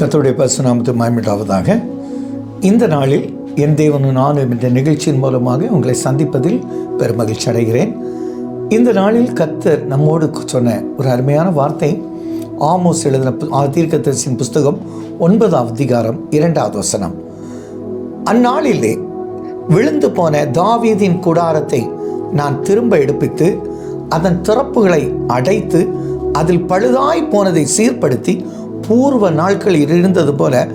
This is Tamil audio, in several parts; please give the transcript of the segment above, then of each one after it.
கர்த்தருடைய பசுநாமத்து மாய்மிட்டாவதாக இந்த நாளில் என் தேவனு நானும் என்ற நிகழ்ச்சியின் மூலமாக உங்களை சந்திப்பதில் பெருமகிழ்ச்சி அடைகிறேன். இந்த நாளில் கத்தர் நம்மோடு சொன்ன ஒரு அருமையான வார்த்தை ஆமோஸ் எழுதின பு- புஸ்தகம் ஒன்பதாம் அதிகாரம் இரண்டாவது வசனம். அந்நாளிலே விழுந்து போன தாவீதின் குடாரத்தை நான் திரும்ப எடுப்பித்து அதன் திறப்புகளை அடைத்து அதில் பழுதாய் போனதை சீர்படுத்தி பூர்வ நாட்களில் இருந்தது போல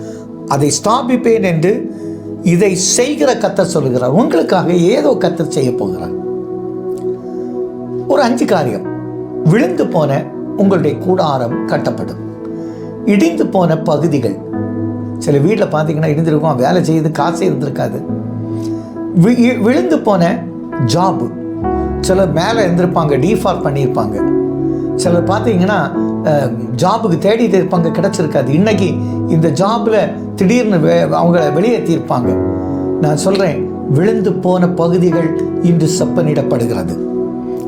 அதை ஸ்தாபிப்பேன் என்று இதை செய்கிற கத்தர் சொல்லுகிறார். உங்களுக்காக ஏதோ கத்தர் செய்ய போகிறார். ஒரு அஞ்சு காரியம். விழுந்து போன உங்களுடைய கூடாரம் கட்டப்படும். இடிந்து போன பகுதிகள். சில வீட்டில் பார்த்தீங்கன்னா இருந்திருக்கும் வேலை செய்து காசே இருந்திருக்காது. வி- விழுந்து போன ஜாபு. சிலர் மேலே இருந்திருப்பாங்க டிஃபார் பண்ணியிருப்பாங்க. சிலர் பார்த்தீங்கன்னா ஜாபுக்கு தேடிட்டு இருப்பாங்க கிடச்சிருக்காது. இன்னைக்கு இந்த ஜாபில் திடீர்னு வே- அவங்கள வெளியேற்றியிருப்பாங்க நான் சொல்கிறேன் விழுந்து போன பகுதிகள் இன்று செப்பனிடப்படுகிறது.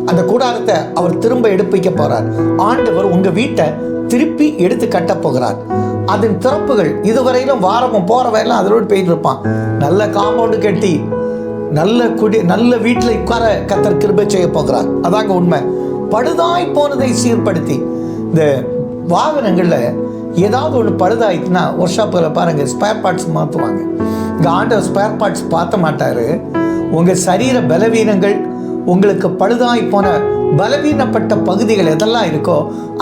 அந்த கூடாரத்தை அவர் திரும்ப எடுப்பிக்க போகிறார் ஆண்டவர் உங்க வீட்டை திருப்பி எடுத்து கட்ட போகிறார். அதன் திறப்புகள் இதுவரையிலும் வாரமும் போறவையெல்லாம் அதோடு போயிட்டு இருப்பான். நல்ல காம்பவுண்டு கட்டி நல்ல குடி நல்ல வீட்டில் உட்கார கத்தர் கிருபை செய்ய போகிறார். அதாங்க உண்மை. படுதாய் போனதை சீர்படுத்தி இந்த வாகனங்களில் ஏதாவது ஒன்று பழுதாயிடுச்சுன்னா ஒர்க் ஷாப்பில் பாருங்கள் ஸ்பேர் பார்ட்ஸ் மாற்றுவாங்க இங்கே ஆண்டவர் ஸ்பேர் பார்ட்ஸ் பார்த்த மாட்டார். உங்கள் சரீர பலவீனங்கள் உங்களுக்கு பழுதாய் போன பலவீனப்பட்ட பகுதிகள் எதெல்லாம் இருக்கோ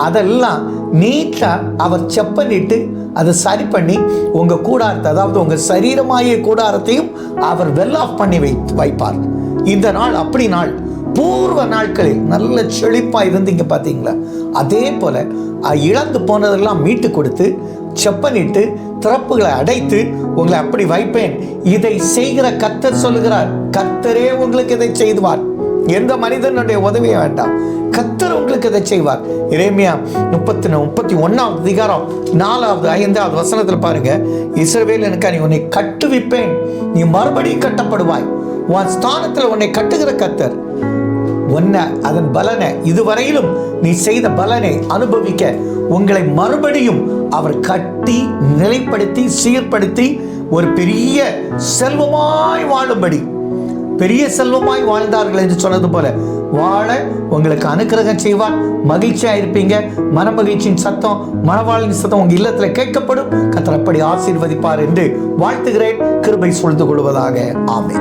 அதெல்லாம் நீட்டாக அவர் செப்பனிட்டு அதை சரி பண்ணி உங்கள் கூடாரத்தை அதாவது உங்கள் சரீரமாகிய கூடாரத்தையும் அவர் வெல் ஆஃப் பண்ணி வை வைப்பார். இந்த நாள் அப்படி நாள். பூர்வ நாட்களில் நல்ல செழிப்பாக இருந்தீங்க பார்த்தீங்களா அதே போல் இழந்து போனதெல்லாம் மீட்டு கொடுத்து செப்பனிட்டு திறப்புகளை அடைத்து உங்களை அப்படி வைப்பேன். இதை செய்கிற கத்தர் சொல்லுகிறார் கத்தரே உங்களுக்கு இதை செய்துவார். எந்த மனிதனுடைய உதவியை வேண்டாம். கத்தர் உங்களுக்கு இதை செய்வார். இறைமையா முப்பத்தி முப்பத்தி ஒன்னாவது அதிகாரம் நாலாவது ஐந்தாவது வசனத்தில் பாருங்க இஸ்ரவேல் எனக்கு நீ உன்னை கட்டுவிப்பேன். நீ மறுபடியும் கட்டப்படுவாய். உன் ஸ்தானத்தில் உன்னை கட்டுகிற கத்தர் உன்னை அதன் பலனை இதுவரையிலும் நீ செய்த பலனை அனுபவிக்க உங்களை மறுபடியும் அவர் கட்டி நிலைப்படுத்தி சீர்படுத்தி ஒரு பெரிய செல்வமாய் வாழும்படி பெரிய செல்வமாய் வாழ்ந்தார்கள் என்று சொன்னது போல வாழ உங்களுக்கு அனுக்கிரகம் செய்வார். மகிழ்ச்சியாக இருப்பீங்க. மனமகிழ்ச்சியின் சத்தம் மனவாளின் சத்தம் உங்க இல்லத்துல கேட்கப்படும். கத்தர் அப்படி ஆசீர்வதிப்பார் என்று வாழ்த்துகிறேன். கிருபை சொல்ந்து கொள்வதாக. ஆமை